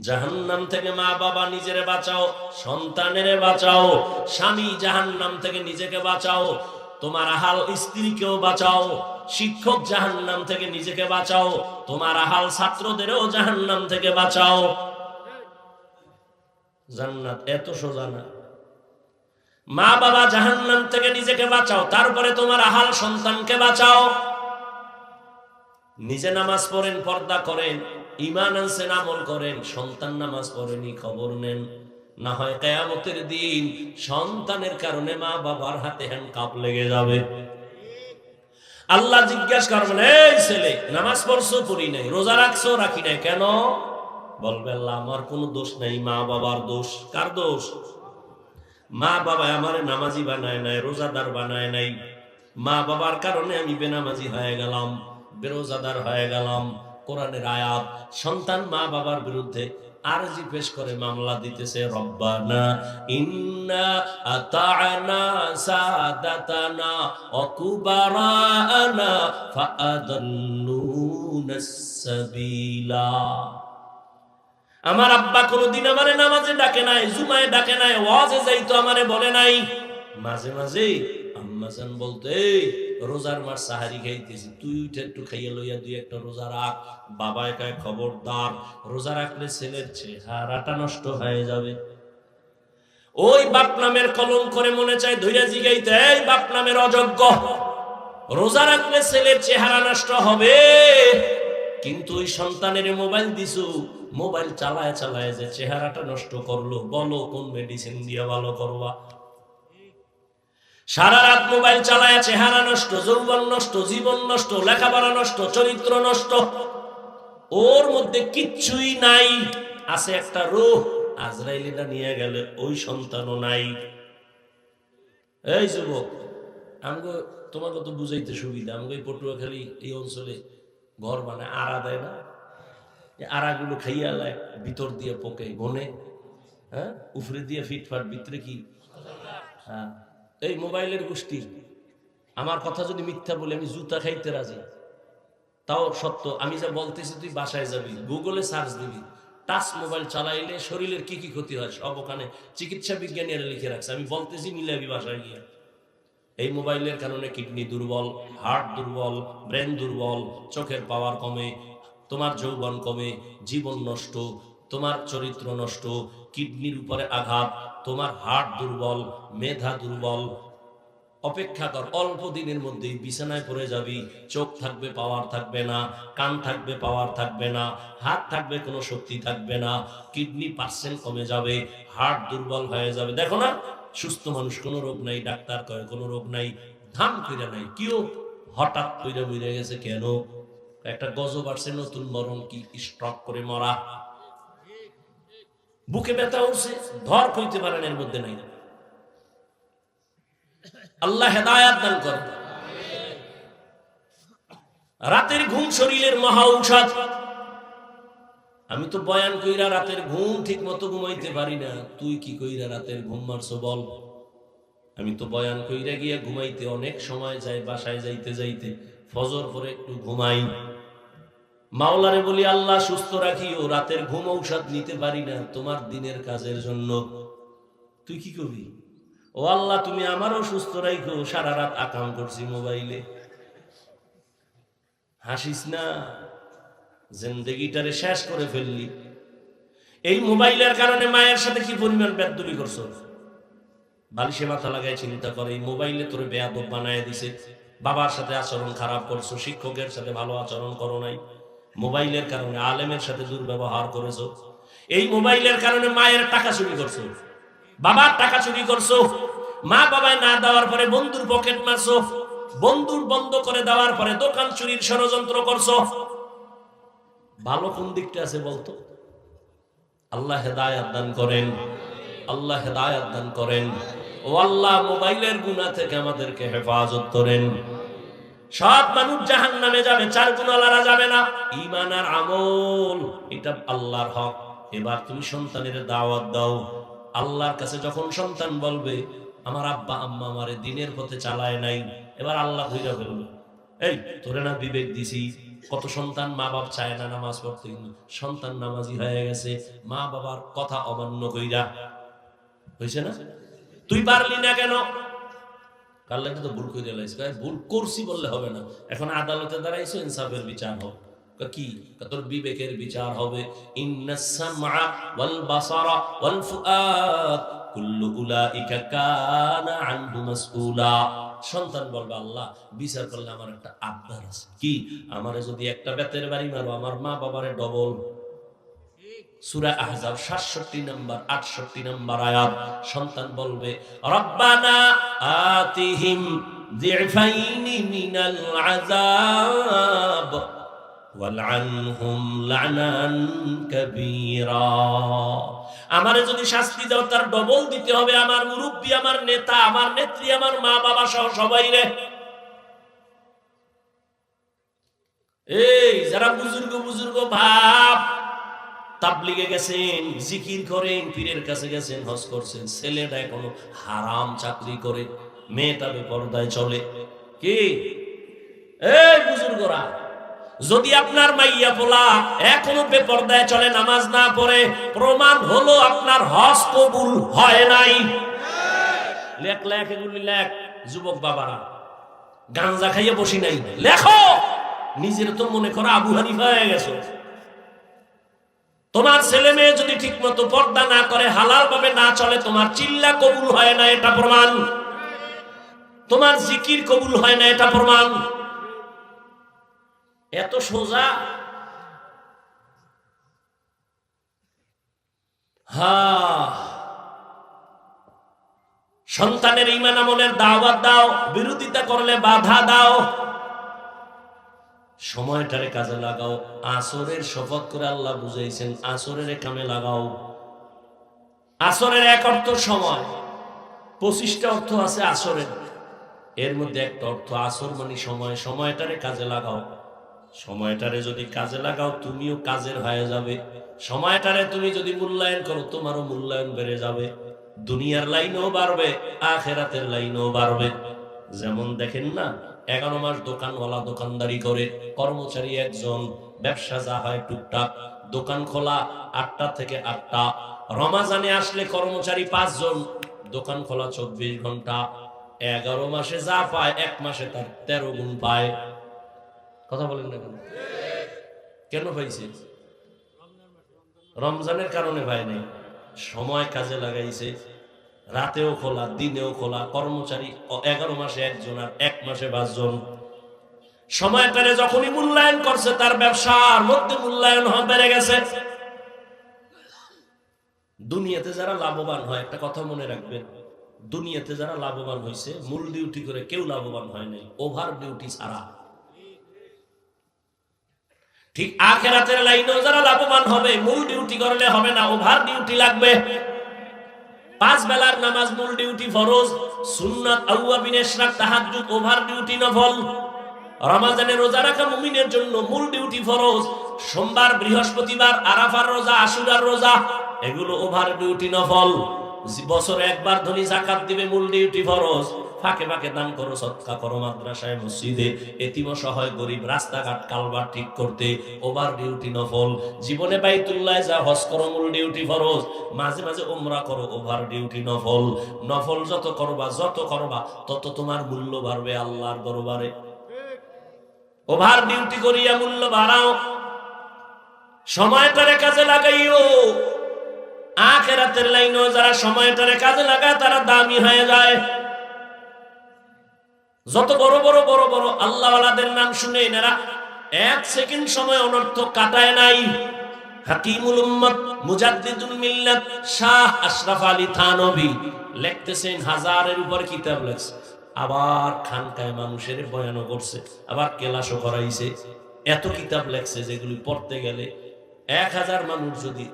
জাহান্নাম থেকে মা বাবা নিজেরে বাঁচাও, সন্তানেরে বাঁচাও, স্বামী জাহান্নাম থেকে নিজেকে বাঁচাও, তোমার আহাল স্ত্রীকেও বাঁচাও, শিক্ষক জাহান্নাম থেকে নিজেকে বাঁচাও, তোমার আহাল ছাত্রদেরও জাহান্নাম থেকে বাঁচাও। জান্নাত এত সোজা না। মা বাবা জাহান্নাম থেকে নিজেকে বাঁচাও, তারপরে তোমার আহাল সন্তানকে বাঁচাও। নিজে নামাজ পড়েন, পর্দা করেন। ইমান আনসেন আমল করেন, সন্তান নামাজ পড়েনি খবর নেন। না হয় কেয়ামতের দিন সন্তানের কারণে মা বাবার হাতে হ্যান্ড কাপ লেগে যাবে। আল্লাহ জিজ্ঞাসা করবেন এই ছেলে, নামাজ পড়ছো, পড়ি নাই, রোজা রাখছো, রাখি নাই, কেন? বলবে, আল্লাহ, আমার কোনো দোষ নাই, মা বাবার দোষ। কার দোষ? মা বাবা আমার নামাজি বানায় নাই, রোজাদার বানায় নাই। মা বাবার কারণে আমি বেনামাজি হয়ে গেলাম, বেরোজাদার হয়ে গেলাম। কোরআনের আয়াত সন্তান মা বাবার বিরুদ্ধে আরজি পেশ করে মামলা দিতেছে রব্বানা ইন্না আতা'না সাদাতানা ওয়া কুবারানা ফাআদাল্লুনা সাবিলা। আমার আব্বা কোনোদিন আমারে নামাজে ডাকে নাই জুমায় ডাকে নাই ওয়াজে যাইতো আমারে বলে নাই। মাঝে মাঝে আম্মাজান বলতে "এই, রোজার মাস সাহারি খাইতেছি। তুই উঠে একটু খাইয়া লইয়া দুই একটা রোজা রাখ। বাবা একাই খবরদার। রোজা রাখলে ছেলের চেহারাটা নষ্ট হয়ে যাবে। ওই বাপ নামের কলম করে মনে চায় ধৈর্য জিগাইতে, এই বাপ নামের অযোগ্য। রোজা রাখলে ছেলের চেহারা নষ্ট হবে। কিন্তু ওই সন্তানের মোবাইল দিছু। মোবাইল চালায় চালায় যে চেহারাটা নষ্ট করল, বলো কোন মেডিসিন দিয়ে ভালো করবা? সারা রাত মোবাইল চালায়, চেহারা নষ্ট, যৌবন নষ্ট, জীবন নষ্ট, লেখাপড়া নষ্ট, চরিত্র নষ্ট। ওর মধ্যে কিচ্ছুই নাই। আছে একটা রূহ, আজরাইলিটা নিয়ে গেলে ওই সন্তানও নাই। এই যুবক আমাকে তোমাকে তো বুঝাইতে সুবিধা আমাকে এই পটুয়াখালী এই অঞ্চলে ঘর মানে আড়া দেয় না? আড়াগুলো খাইয়া লায় ভিতর দিয়ে পোকে গনে হ্যাঁ? উফরে দিয়ে ফিটফাট, ভিতরে কি? হ্যাঁ। এই মোবাইলের গোষ্ঠী, আমার কথা যদি মিথ্যা বলে আমি জুতা খাইতে রাজি, তাও সত্য। আমি যা বলতেছি তুই বাসায় যাবি, গুগলে সার্চ দিবি, টাচ মোবাইল চালাইলে শরীরের কি কি ক্ষতি হয় সব ওখানে চিকিৎসা বিজ্ঞানীরা লিখে রাখছে। আমি বলতেছি মিলাবি বাসায় গিয়ে। এই মোবাইলের কারণে কিডনি দুর্বল, হার্ট দুর্বল, ব্রেন দুর্বল, চোখের পাওয়ার কমে, তোমার যৌবন কমে, জীবন নষ্ট, তোমার চরিত্র নষ্ট, কিডনির উপরে আঘাত তোমার হার্ট দুর্বল, মেধা দুর্বল। অপেক্ষা কর, অল্প দিনের মধ্যেই বিছানায় পড়ে যাবি। চোখ থাকবে, পাওয়ার থাকবে না, কান থাকবে, পাওয়ার থাকবে না, হাত থাকবে, কোনো শক্তি থাকবে না। কিডনি পার্সেন্ট কমে যাবে হার্ট দুর্বল হয়ে যাবে। দেখো না, সুস্থ মানুষ, কোনো রোগ নাই, ডাক্তার কয়, কোনো রোগ নাই ধাম কইরা নাই কেউ হঠাৎ কইরা মরে গেছে কেন? একটা গজব আসছে, নতুন মরণ কি স্ট্রক করে মরা। বুকে ব্যথা উঠছে ধর কইতে পারেন এর মধ্যে নাই। আল্লাহ হেদায়াত দান করে রাতের ঘুম শরীরের মহা ঔষধ। আমি তো বয়ান কইরা রাতের ঘুম ঠিক মতো ঘুমাইতে পারি না। তুই কি কইরা রাতের ঘুম মারছো বল? আমি তো বয়ান কইরা গিয়া ঘুমাইতে অনেক সময় যায় বাসায় যাইতে যাইতে। ফজর পরে একটু ঘুমাই। মাওলারে বলি, আল্লাহ সুস্থ রাখিও, রাতের ঘুম ঔষধ নিতে পারি না, তোমার দিনের কাজের জন্য। তুই কি করবি? ও আল্লাহ, তুমি আমারও সুস্থ রাখো সারা রাত আকাম করছি মোবাইলে। হাসিস না? জিন্দগিটারে শেষ করে ফেললি। এই মোবাইলের কারণে মায়ের সাথে কি পরিমাণ বেদুলি করছ? বালিশে মাথা লাগাই চিন্তা করে, এই মোবাইলে তোর বেয়াদব বানায় দিছে। বাবার সাথে আচরণ খারাপ করছ, শিক্ষকের সাথে ভালো আচরণ করো নাই। মোবাইলের কারণে আলেমের সাথে দুর্ব্যবহার করেছ। এই মোবাইলের কারণে মায়ের টাকা চুরি করছ। বাবার টাকা চুরি করছ। মা বাবায় না দেওয়ার পরে বন্ধুর পকেট মারছো। বন্ধুর বন্ধ করে দেওয়ার পরে দোকান চুরির ষড়যন্ত্র করছ। ভালো কোন দিকটা আছে বলতো? আল্লাহ হেদায়াত দান করেন। আল্লাহ হেদায়াত দান করেন। ও আল্লাহ মোবাইলের গুণা থেকে আমাদেরকে হেফাজত করেন। সব মানুষ জাহান নামে যাবে, চার গুণালারা যাবে না। ইমান আর আমল, এটা আল্লাহর হক। এবার তুমি সন্তানের দাওয়াত দাও। আল্লাহর কাছে যখন সন্তান বলবে, আমার আব্বা, আম্মা আমারে দিনের পথে চালায় নাই। এবার আল্লাহ ধৈর্য ফেলবে এই, তোরে না বিবেক দিছি। কত সন্তান মা বাপ চায় না নামাজ পড়তে। সন্তান নামাজি হয়ে গেছে। মা বাবার কথা অমান্য কইরা। হয়েছে না? তুই পারলি না কেন? কাল্লা তো ভুল করে লাইছে? ভুল করছি বললে হবে না। এখন আদালতে দাঁড়াইছো ইনসাফের বিচার কয়, কি? তোর বিবেকের বিচার হবে। সন্তান বলবে আল্লাহ বিচার করলে আমার একটা আবদার আছে। কি? আমারে যদি একটা বেতের বাড়ি মারো আমার মা বাবারে ডবল সূরা আহজাব 67 নাম্বার 68 নাম্বার আয়াত, সন্তান বলবে, রব্বানা আতিহিম আমারে যদি শাস্তি দাও, তার ডবল দিতে হবে। আমার মুরব্বী, আমার নেতা, আমার নেত্রী, আমার মা বাবা সহ সবাই রে। এই, যারা বুজুর্গ বুজুর্গ ভাব তাবলিগে গেছেন, জিকির করেন, পীরের কাছে গেছেন, হজ করছেন। ছেলেটা এখনও হারাম চাকরি করে, মেয়েটা বেপরদায় চলে। কি? যদি আপনার মাইয়া পোলা এখনও বেপরদায় চলে, নামাজ না পড়ে, প্রমাণ হলো আপনার হজ কবুল হয় নাই। লেখ লেখ, এগুলি লেখ, যুবক বাবারা। গাঞ্জা খাইয়ে বসি নাই। লেখো! নিজের তো মনে করো আবু হানিফা হয়ে গেছো। তোমার ছেলে মেয়ে যদি ঠিক মতো পর্দা না করে হালাল ভাবে না চলে, তোমার চিল্লা কবুল হয় না, এটা প্রমাণ। তোমার জিকির কবুল হয় না, এটা প্রমাণ। এত সোজা। হা। সন্তানের ইমান আমলের দাওয়াত দাও, বিরোধিতা করলে বাধা দাও। সময়টারে কাজে লাগাও, আসরের শপথ করে আল্লাহ বুঝাইছেন, আসরের কামে লাগাও। আসরের এক অর্থ সময়, পঁচিশটা অর্থ আছে আসরের। এর মধ্যে একটা অর্থ আসর মানে সময়, সময়টারে কাজে লাগাও। সময়টারে যদি কাজে লাগাও, তুমিও কাজের হয়ে যাবে। সময়টারে তুমি যদি মূল্যায়ন করো, তোমারও মূল্যায়ন বেড়ে যাবে। দুনিয়ার লাইনও বাড়বে, আখেরাতের লাইনও বাড়বে। যেমন দেখেন না এগারো মাস দোকানওয়ালা দোকানদারি করে, কর্মচারী একজন, ব্যবসা যা হয় টুকটাক, দোকান খোলা আটটা থেকে আটটা, রমাজানে আসলে কর্মচারী পাঁচজন, দোকান খোলা চব্বিশ ঘণ্টা, এগারো মাসে যা পায়, এক মাসে তার তেরো গুণ পায়। কথা বলেন না কেন? কেন পাইছে? রমজানের কারণে ভাই নেই। সময় কাজে লাগাইছে। রাতেও খোলা, দিনেও খোলা, কর্মচারী এগারো মাসে একজন আর এক মাসে পাঁচজন। সময় পেরে যখনই মূল্যায়ন করছে তার ব্যবসার মধ্যে মূল্যায়ন বেড়ে গেছে। দুনিয়াতে যারা লাভবান হয়, একটা কথা মনে রাখবেন, দুনিয়াতে যারা লাভবান হয়েছে মূল ডিউটি করে কেউ লাভবান হয় নাই ওভার ডিউটি ছাড়া। ঠিক আখেরাতের লাইনেও যারা লাভবান হবে, মূল ডিউটি করলে হবে না ওভার ডিউটি লাগবে। পাঁচ বেলার নামাজ মূল ডিউটি ফরজ, সুন্নাত আউয়াবিন ইশরাক তাহাজ্জুদ ওভার ডিউটি নফল। রমাজানে রোজা রাখা মুমিনের জন্য মূল ডিউটি ফরজ, সোমবার, বৃহস্পতিবার, আরাফার রোজা, আশুরার রোজা, এগুলো ওভার ডিউটি নফল। বছরে একবার ধনী জাকাত দিবে মূল ডিউটি ফরজ। ফাঁকে ফাঁকে দান করো, সৎকা করো মাদ্রাসায়, মসজিদে। এতিম সহায় গরিব রাস্তাঘাট কালবার ঠিক করতে, ওভার ডিউটি নফল। জীবনে বাইতুল্লাহ যা হজ করো, মূল ডিউটি ফরজ। মাঝে মাঝে ওমরা করো, ওভার ডিউটি নফল। নফল যত করবা যত করবা, তত তোমার মূল্য বাড়বে আল্লাহর দরবারে। ওভার ডিউটি করিয়া মূল্য বাড়াও। সময়টারে কাজে লাগাইও। আখেরাতের লাইনও যারা সময়টারে কাজে লাগায়, তারা দামি হয়ে যায়। যত বড় বড় বড় বড় আল্লাহওয়ালাদের নাম শুনে এনারা এক সেকেন্ড সময় অনর্থ কাটায় নাই। মানুষের করছে, আবার করাইছে। এত কিতাব লেখছে যেগুলি পড়তে গেলে এক হাজার মানুষ যদি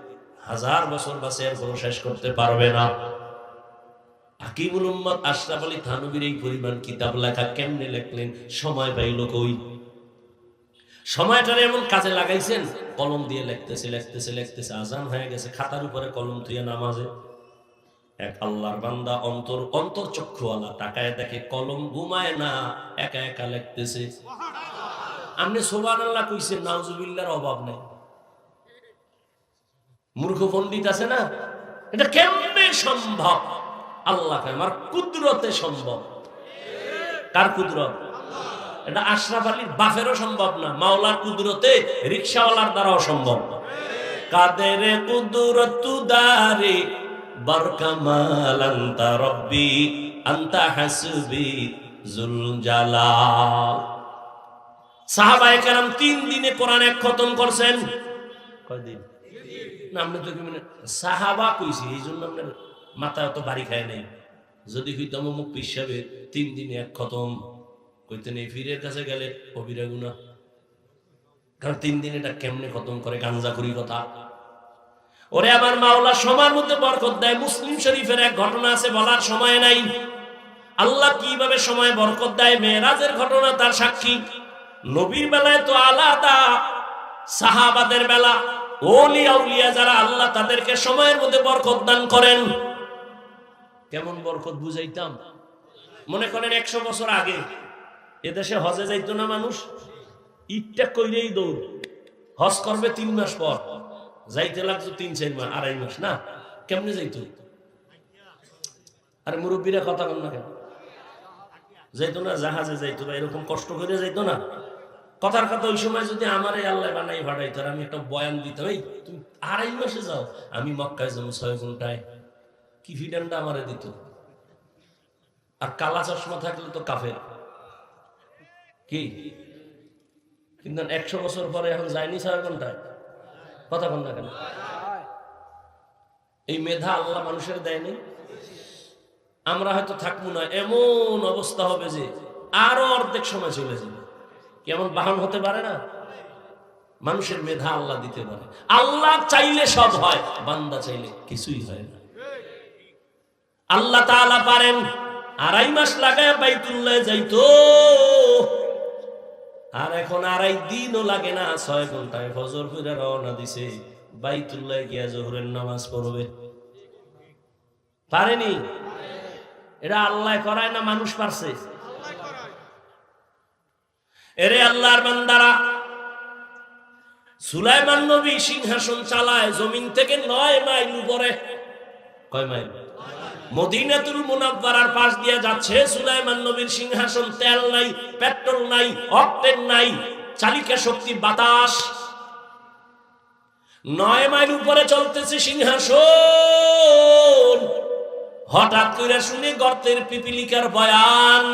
হাজার বছর বাসে শেষ করতে পারবে না। উম্মত আশরাফ আলী থানবীর এই পরিমাণ কিতাব লেখা কেমনে লেখলেন? সময় পাইল কই? এমন কাজে লাগাইছেন? কলম দিয়ে লিখতেছে লিখতেছে লিখতেছে, আজান হয়ে গেছে, খাতার উপরে কলম থুয়ে নামাজে। এক আল্লাহর বান্দা অন্তর অন্তর চক্ষুওয়ালা টাকায় দেখে কলম ঘুমায় না, একা একা লিখতেছে। আপনি সোবান আল্লাহ কইছেন নাউজুবিল্লার অভাব নেই। মূর্খ পণ্ডিত আছে না? এটা কেমনে সম্ভব? আল্লাহ আমার কুদরতে সম্ভব। কার কুদরত? এটা আশরাফ আলীর বাফেরও সম্ভব না, মাওলার কুদরতে রিক্সাওয়ালার দ্বারাও সম্ভব। কাদের কুদরত দারে বরকামাল আন্তা রব্বি, আন্তা হাসবি জুল জালাল সাহাবায়ে কেরাম তিন দিনে কোরআন এক খতম করছেন। কয়দিন? না আপনি তো কি মানে সাহাবা কইছি, এই জন্য আপনার মাথা অত বাড়ি খায় নাই। যদি হইতাম মুখ পিসাবে, তিন দিনে এক খতম। কইতেন এই ফিরের কাছে গেলে কবিরা গুনা কারণ তিন দিন এটা কেমনে খতম করে, গাঞ্জা করি কথা। ওরে আমার মাওলা সময়ের মধ্যে বরকত দেয়। মুসলিম শরীফের এক ঘটনা আছে, বলার সময় নাই। আল্লাহ কীভাবে সময় বরকত দেয়? মেয়েরাজের ঘটনা, তার সাক্ষী। নবীর বেলায় তো আলাদা, সাহাবাদের বেলা। ওলিয়া উলিয়া যারা আল্লাহ তাদেরকে সময়ের মধ্যে বরকত দান করেন। কেমন বরকত বুঝাইতাম? মনে করেন একশো বছর আগে এদেশে হজে যাইতো না মানুষ, ইটটা কইরেই দৌড়। হজ করবে তিন মাস পর, যাইতে লাগতো তিন, চার মাস, আড়াই মাস, না? কেমনে যাইতো? আর মুরব্বীরা কথা কন না কেন? যাইতো না, জাহাজে যাইতো বা এরকম কষ্ট করে যাইতো না? কথার কথা ওই সময় যদি আমার এই আল্লাহ বানাই ভাড়াইতো আর আমি একটা বয়ান দিতাম, এই, তুমি আড়াই মাসে যাও, আমি মক্কায় যাব ছয় ঘন্টায়। কি ফিডানটা আমারে দিত? আর কালা চশমা থাকলে তো কাফের। কি? কিন্তু একশো বছর পরে এখন যায়নি ছয় ঘন্টায় কথা বল না কেন? এই মেধা আল্লাহ মানুষের দেয়নি। আমরা হয়তো থাকব না, এমন অবস্থা হবে যে আরও অর্ধেক সময় চলে যাবে। কেমন বাহন হতে পারে না? মানুষের মেধা আল্লাহ দিতে পারে। আল্লাহ চাইলে সব হয়, বান্দা চাইলে কিছুই হয় না। আল্লাহ তাআলা পারেন, আড়াই মাস লাগায় বাইতুল্লাহ যাইতো। আর এখন আড়াই দিনও লাগে না, ছয় ঘন্টায় ফজর ফিরে রওনা দিছে। বাইতুল্লাহ গিয়া জোহরের নামাজ পড়বে। পারেনি? এটা আল্লাহ করায় না মানুষ পারছে? এরে আল্লাহর বান্দারা, সুলাইমান নবী সিংহাসন চালায়, জমিন থেকে নয় মাইল উপরে। কয় মাইল? মদিনাতুল মুনাব্বারার পাশ দিয়ে যাচ্ছে। সুলাইমান নবীর সিংহাসন তেল নাই, পেট্রোল নাই, অক্টেন নাই, চালিকা শক্তি বাতাস। নয় মাইল উপরে চলতেছে সিংহাসন। হঠাৎ করে শুনে গর্তের পিপিলিকার বয়ান।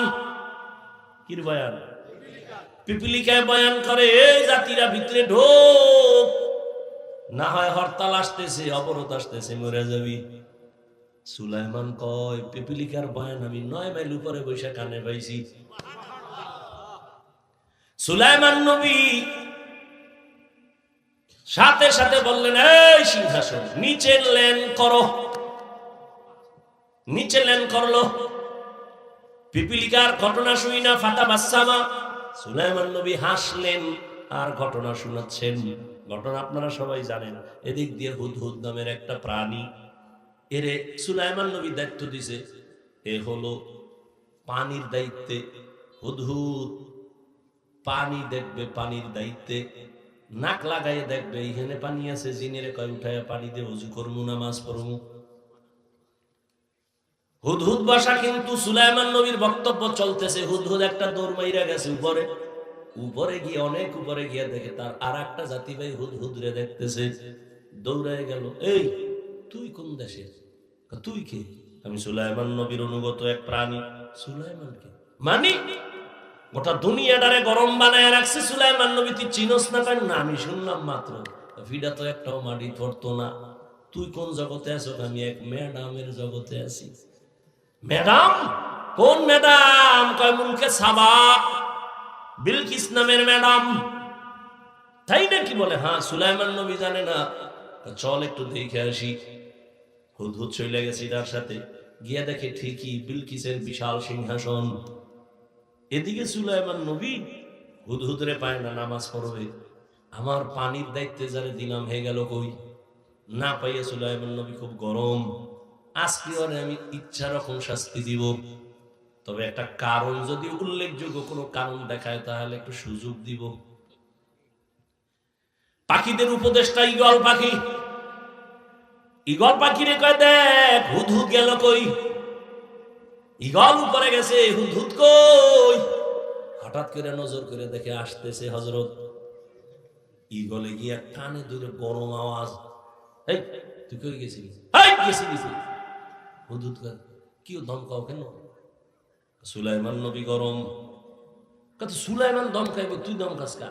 কির বয়ান? পিপিলিকায় বয়ান করে, এই জাতিরা ভিতরে ঢোক। না হয় হরতাল আসতেছে, অবরোধ আসতেছে, মরে যাবি। সুলাইমান কয়, পিপিলিকার বয়ান আমি নয় মাইল উপরে বৈশা কানে পাইছি। সুলাইমান নবী সাথে সাথে বললেন, এই সিংহাসন, নিচে লেন করো। নিচে লেন করল। পিপিলিকার ঘটনা শুই না, ফাতা বাসামা সুলাইমান নবী হাসলেন আর ঘটনা শোনাচ্ছেন। ঘটনা আপনারা সবাই জানেন, এদিক দিয়ে হুদ হুদ নামের একটা প্রাণী। এরে সুলাইমান নবী দায়িত্ব দিছে, এ হলো পানির দায়িত্বে হুদহুদ। পানি দেখবে, পানির দায়িত্বে নাক লাগাইয়ে দেখবে, এইখানে পানি আছে, জিনের কয় উঠায় পানি দিয়ে উজু করমু, নামাজ পড়মু। হুদহুদ বাসা কিন্তু সুলাইমান নবীর বক্তব্য চলতেছে, হুদহুদ একটা দৌড় মাইরা গেছে উপরে। উপরে গিয়ে, অনেক উপরে গিয়ে দেখে তার আর একটা জাতি ভাই হুদহুদ রে দেখতেছে দৌড়ায় গেল, এই তুই কোন দেশের তুই কে? আমি সুলাইমান নবীর অনুগত এক প্রাণী। সুলাইমান কে? মানি? গোটা দুনিয়াটারে গরম বানায় রাখছে সুলাইমান নবী তুই চিনস না কেন? না আমি শুনলাম মাত্র। ভিডা তো একটাও মাটি ধরতো না। তুই কোন জগতে আছো? আমি এক ম্যাডামের জগতে আছি। ম্যাডাম? কোন ম্যাডাম? কয় মুখে সাবা। বিলকিস নামের ম্যাডাম। তাই নাকি বলে? হ্যাঁ সুলাইমান নবী জানে না। চল একটু দেখে আসি। হুদহুদ চলে গেছি তার সাথে। গিয়া দেখে ঠিকই বিলকিসের বিশাল সিংহাসন। এদিকে সুলাইমান নবী হুদহুদরে পায় না নামাজ পড়বে। আমার পানির দায়িত্বে যারে দিলাম হয়ে গেল কই? না পাইয়া সুলাইমান নবী খুব গরম। আজকে ওরে আমি ইচ্ছা রকম শাস্তি দিব। তবে একটা কারণ যদি উল্লেখযোগ্য কোনো কারণ দেখায়, তাহলে একটু সুযোগ দিব। পাখিদের উপদেশটা ইগল পাখি? ইগল পাখিরে কয়, দেখ হুদ হুদ গেল কই? ইগল উপরে গেছে হুদ হুদ কই? হঠাৎ করে নজর করে দেখে আসতেছে হজরত ইগলে গিয়া কানে ধরে গরম আওয়াজ এই তুই কই গেছিলি? এই গেছিলি তুই হুদ করে কি ধমকাও কেন? সুলাইমান নবী গরম। কত সুলাইমান দম খাইব তুই দম খাস কা?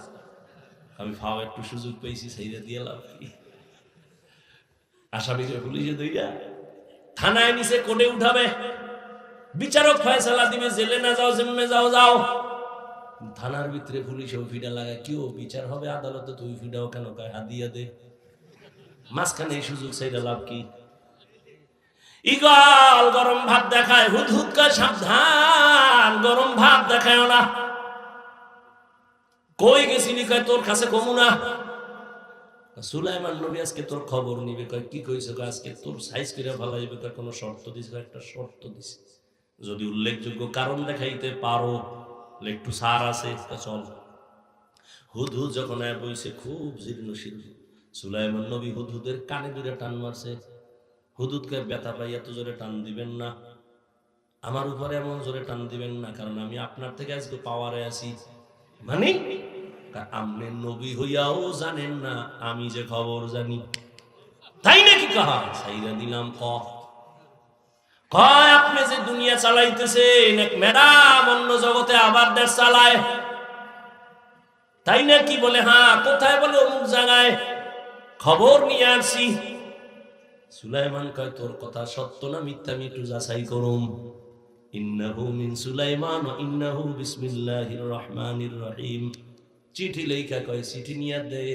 আমি ফাও একটু সুযোগ পেয়েছি সেইটা দিয়ে লাভ আসামিকে পুলিশে দইয়া থানায় নিচে কোটে উঠাবে। বিচারক ফয়সালা দিবে, জেলে না যাও, জিম্মে যাও যাও। থানার ভিতরে পুলিশেও ফিডা লাগায় কেউ বিচার হবে আদালতে, তুই ফিডাও কেন? কয় হাদিয়া দে। মাঝখানে এই সুযোগ সেইটা লাভ কি? ইগল, গরম ভাত দেখায়, হুদ হুদ কয়, সাবধান, গরম ভাত দেখায় না। কই গেছিলি? কয়, তোর কাছে কমু না। সুলাইমান নবী আজকে তোর খবর নিবে কি কইছে? আজকে তোর সাইজ করে ভালো যাবে কয়, কোনো শর্ত দিছে? একটা শর্ত দিছে। যদি উল্লেখযোগ্য কারণ দেখাইতে পারো একটু সার আছে চল। হুদ হুদ যখন বইছে, খুব জীর্ণ শীর্ণ সুলাইমান নবী হুদ হুদের কানে দূরে টান মারছে। হুদুদকে ব্যথা পাই এত জোরে টান দিবেন না। আমার উপরে এমন জোরে টান দিবেন না, কারণ আমি আপনার থেকে আজকে পাওয়ারে আছি। মানে আপনি নবী হইয়াও জানেন না, আমি যে খবর জানি। তাই নাকি কাহা? সাইরা দিলাম ক কয়, আপনি যে দুনিয়া চালাইতেছেন, এক ম্যাডাম অন্য জগতে আবার দেশ চালায়। তাই না কি বলে হ্যাঁ কোথায় বলে অমুক জায়গায়? খবর নিয়ে সুলাইমান কয়, তোর কথা সত্য না মিথ্যা? আমি একটু যাচাই করুম। ইন্নাহু মিন সুলাইমান ইন্নাহু বিসমিল্লাহির রহমানির রহিম। চিঠি লেখা কয়, চিঠি নিয়ে দে,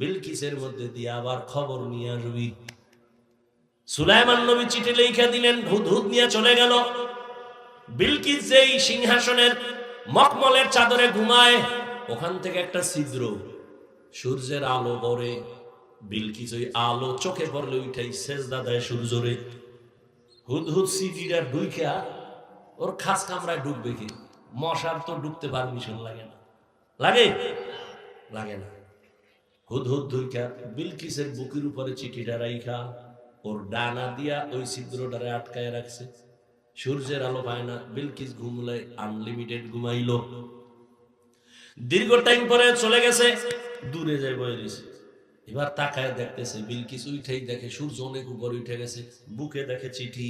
বিলকিসের মধ্যে দিয়ে আবার খবর নিয়ে আসবি। সুলাইমান নবী চিঠি লেখা দিলেন ভূত নিয়ে চলে গেল। বিলকিস যেই সিংহাসনের মকমলের চাদরে ঘুমায়, ওখান থেকে একটা ছিদ্র সূর্যের আলো পড়ে বিলকিস ওই আলো চোখে পড়লে উঠাই শেষ দাদায় সূর্যরে। হুদ হুদ সিটিটা ডুইখা, ওর খাস কামরায় ডুববে কি? মশার তো ডুবতে পারমিশন লাগে না। লাগে? লাগে না। হুদ হুদ ধুইকা বিলকিসের বুকের উপরে চিঠিটা রাইখা ওর ডানা দিয়া ওই ছিদ্রটারে আটকায় রাখছে। সূর্যের আলো পায় না, বিলকিস ঘুমলে আনলিমিটেড ঘুমাইলো। দীর্ঘ টাইম পরে চলে গেছে, দূরে যায় বয়ে দিছে এবার তাকায় দেখতেছে, বিলকিস উঠেই দেখে সূর্য অনেক উপর উঠে গেছে, বুকে দেখে চিঠি,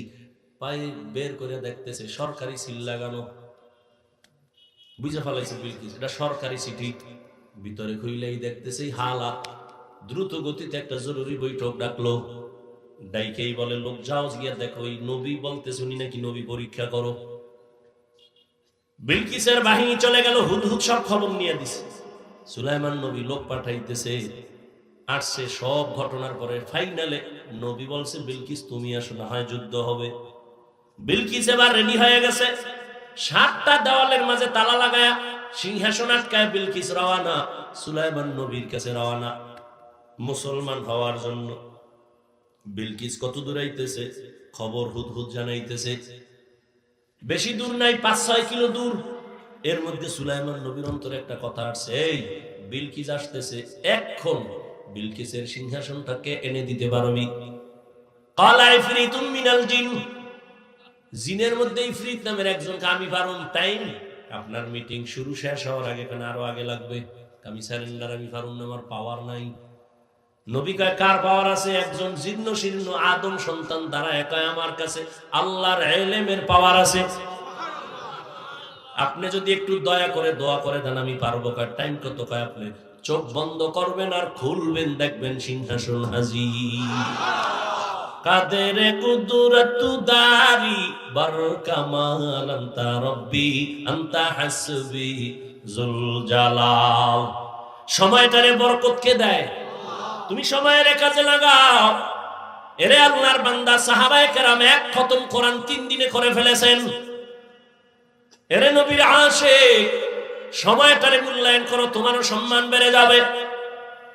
পায়ে বের করে দেখতেছে, সরকারি সিল লাগানো। বুঝে ফেলাইছে বিলকিস এটা সরকারি চিঠি, ভিতরে খুইলেই দেখতেছে হালাত দ্রুত গতিতে একটা জরুরি বৈঠক ডাকলো। ডাইকেই বলে, লোক, যাও গিয়া দেখো ওই নবী বলতেছে, উনি নাকি নবী পরীক্ষা করো। বিলকিসের বাহিনী চলে গেল হুদ হুদ সব খবর নিয়ে দিছে। সুলাইমান নবী লোক পাঠাইতেছে, আসছে সব ঘটনার পরে ফাইনালে নবী বলছে বিলকিস তুমি আসো, না হয় যুদ্ধ হবে। বিলকিস এবার রেডি হয়ে গেছে। সাতটা দেওয়ালের মাঝে তালা লাগায়া সিংহাসন আটকায় বিলকিস রওয়ানা, সুলাইমান নবীর কাছে রওয়ানা, মুসলমান হওয়ার জন্য। বিলকিস কত দূর আইতেছে? খবর হুদ হুদ জানাইতেছে। বেশি দূর নাই, পাঁচ ছয় কিলো দূর। এর মধ্যে সুলাইমান নবীর অন্তরে একটা কথা আসছে এই, বিলকিস আসতেছে, এখন বিলকিসের সিংহাসনটাকে এনে দিতে পারবি। কালাই ফিরিতুম মিনাল জিন। জিনের মধ্যে ইফরিত নামের একজনকে আমি পারুন টাইম আপনার মিটিং শুরু শেষ হওয়ার আগে কেন আরও আগে লাগবে? আমি স্যারেন্ডার আমি পারুন আমার পাওয়ার নাই। নবী কয়, কার পাওয়ার আছে? একজন জীর্ণ শীর্ণ আদম সন্তান, তারা একাই আমার কাছে আল্লাহর এলেমের পাওয়ার আছে। আপনি যদি একটু দয়া করে দোয়া করে দেন, আমি পারব। কার টাইম কত? কয়, আপনি চোখ বন্ধ করবেন আর খুলবেন, দেখবেন সিংহাসন হাজি কাদের কুদরত দারি বর কামাল আন্তা রব্বি, আন্তা হাসবি জুল জালাল সময়টারে বরকত কে দেয়? তুমি সময়ের কাজে লাগাও। এরে আল্লাহর বান্দা, সাহাবায়ে কেরাম এক খতম কোরআন তিন দিনে করে ফেলেছেন। এরে নবীর আশিক সময়টারে মূল্যায়ন করো, তোমারও সম্মান বেড়ে যাবে।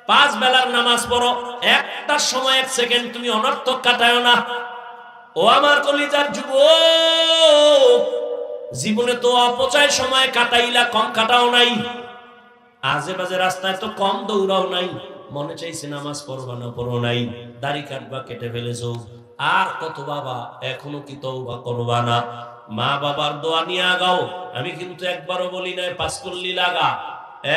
পাঁচ বেলার নামাজ পড়ো, একটা সময় এক সেকেন্ড তুমি অনর্থক কাটায় না। ও আমার কলিজার যুব জীবনে তো অপচয় সময় কাটাইলা, কম কাটাও নাই। আজে বাজে রাস্তায় তো কম দৌড়াও নাই। মনে চাইছে নামাজ পড়বা না পড়ো নাই। দাড়ি কাটবা, কেটে ফেলেছো। আর কত বাবা, এখনও কি তওবা করবা না? মা বাবার দোয়া নিয়ে আগাও। আমি কিন্তু একবারও বলি নাই পাস করলি লাগা।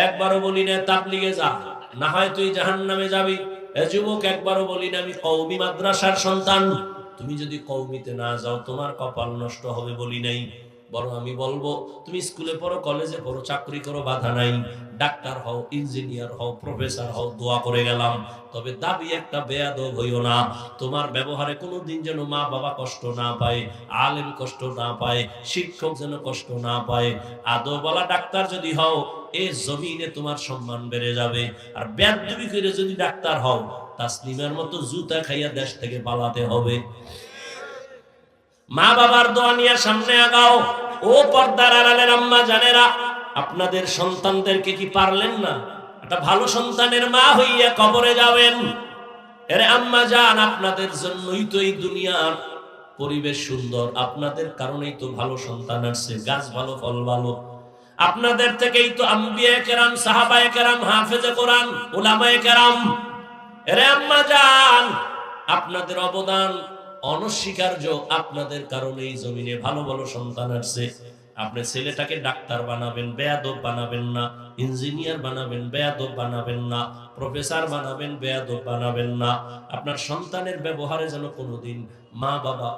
একবারও বলি না তাবলিগে যা। না হয় তুই জাহান্নামে যাবি। এ যুবক, একবারও বলি না, আমি কৌমি মাদ্রাসার সন্তান। তুমি যদি কৌমিতে না যাও, তোমার কপাল নষ্ট হবে বলি নাই। বরং আমি বলব, তুমি স্কুলে পড়ো, কলেজে পড়ো, চাকরি করো, বাধা নাই। ডাক্তার হও, ইঞ্জিনিয়ার হও, প্রফেসর হও, দোয়া করে গেলাম। তবে দাবি একটা বেয়াদব হইও না। তোমার ব্যবহারে কোনো দিন যেন মা বাবা কষ্ট না পায়, আলেম কষ্ট না পায়, শিক্ষক যেন কষ্ট না পায়। আদো বলা ডাক্তার যদি হও এই জমিনে তোমার সম্মান বেড়ে যাবে। আর ব্যাধবি করে যদি ডাক্তার হও, তাসলিমের মতো জুতা খাইয়া দেশ থেকে পালাতে হবে। মা বাবার দোয়া নিয়ে সামনে আগাও। ও পর্দার আড়ালের আম্মা জানেরা, আপনাদের সন্তানদেরকে কি পারলেন না? একটা ভালো সন্তানের মা হইয়া কবরে যাবেন। এরে আম্মা যান, আপনাদের জন্যই তো এই দুনিয়ার পরিবেশ সুন্দর। আপনাদের কারণেই তো ভালো সন্তান আসছে। গাছ ভালো, ফল ভালো। আপনাদের থেকেই তো আম্বিয়া কেরাম, সাহাবায়ে কেরাম, হাফেজে কোরআন ওলামায়ে কেরাম। আপনাদের অবদান অনস্বীকার্য, আপনাদের কারণে এই জমিনে ভালো ভালো সন্তান আসছে। আপনি ছেলেটাকে ডাক্তার বানাবেন, বেয়াদব বানাবেন না, ইঞ্জিনিয়ার বানাবেন, বেয়াদব বানাবেন না, প্রফেসর বানাবেন, বেয়াদব বানাবেন না। আপনার সন্তানের ব্যবহারে যেন কোনোদিন মা বাবা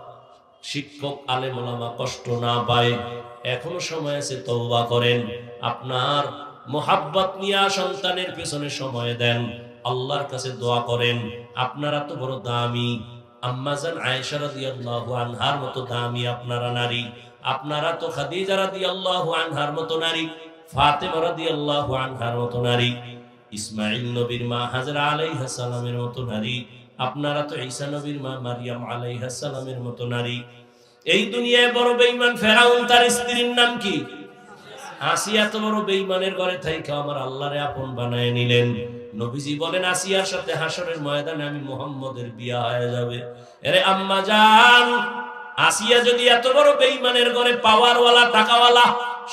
শিক্ষক, আলেমোলামা কষ্ট না পায়। এখনও সময় আছে তওবা করেন। আপনার মোহাব্বত নিয়ে সন্তানের পেছনে সময় দেন। আল্লাহর কাছে দোয়া করেন। আপনারা তো বড় দামি। আম্মাজান আয়েশা রাদিয়াল্লাহু আনহার মতো দামি আপনারা নারী। আপনারা তো খাদিজা রাদিয়াল্লাহু আনহার মতো নারী। ফাতেমা রাদিয়াল্লাহু আনহার মতো নারী। ইসমাইল নবীর মা হাজরা আলাইহিস সালামের মতো নারী। আপনারা তো ঈসা নবীর মা মারিয়াম আলাইহিস সালামের মতো নারী। এই দুনিয়ায় বড় বেঈমান ফেরাউন, তার স্ত্রীর নাম কি? আসিয়া তো বড় বেঈমানের ঘরে থাইকা আমার আল্লাহরে আপন বানায় নিলেন। নবীজি বলেন, আসিয়ার সাথে হাসরের ময়দানে আমি মোহাম্মদের বিয়া হয়ে যাবে। এরে আম্মা জান, আসিয়া যদি এত বড় বেঈমানের ঘরে পাওয়ারওয়ালা, টাকাওয়ালা,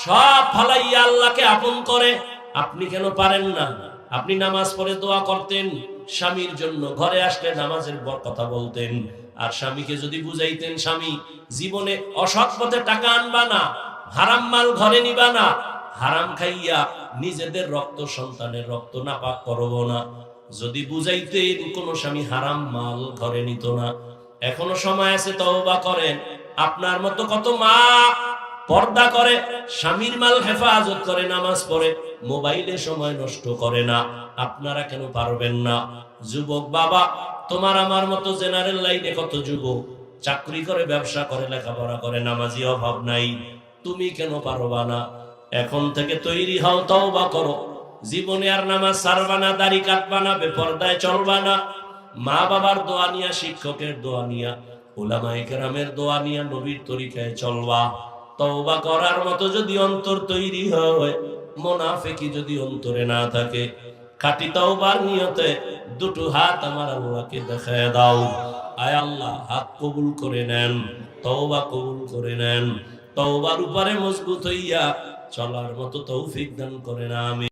সব ফালাইয়া আল্লাহকে আপন করে, আপনি কেন পারেন না? আপনি নামাজ পড়ে দোয়া করতেন। স্বামীর জন্য ঘরে আসলে নামাজের বর কথা বলতেন। আর স্বামীকে যদি বুঝাইতেন, স্বামী, জীবনে অসৎ পথে টাকা আনবা না, হারাম মাল ঘরে নিবা না, হারাম খাইয়া নিজেদের রক্ত, সন্তানের রক্ত নাপাক করব না। যদি বুঝাইতেন, কোন স্বামী হারাম মাল ঘরে নিত না। এখনও সময় আছে তওবা করেন। আপনার মতো কত মা পর্দা করে, স্বামীর মাল হেফাজত করে, নামাজ পড়ে, মোবাইলে সময় নষ্ট করে না। আপনারা কেন পারবেন না? যুবক বাবা, তোমার আমার মতো জেনারেল লাইনে কত যুবক? চাকরি করে, ব্যবসা করে, লেখাপড়া করে, নামাজি অভাব নাই। তুমি কেন পারবা না? এখন থেকে তৈরি হও তাও বা করো। জীবনে আর নামাজ সারবা না, দাড়ি কাটবা না, বেপর্দায় চলবা না। মা বাবার দোয়া নিয়া, শিক্ষকের দোয়া নিয়া, ওলামায়ে কেরামের দোয়া নিয়া, নবীর তরিকায় চলবা। তওবা করার মতো যদি অন্তর তৈরি হয় মোনাফেকি যদি অন্তরে না থাকে, খাটি তওবার নিয়তে দুটো হাত আমার আল্লাহকে দেখায় দাও। আয় আল্লাহ, হাত কবুল করে নেন, তওবা কবুল করে নেন, তওবার উপরে মজবুত হইয়া চলার মতো তৌফিক দান করেন আমি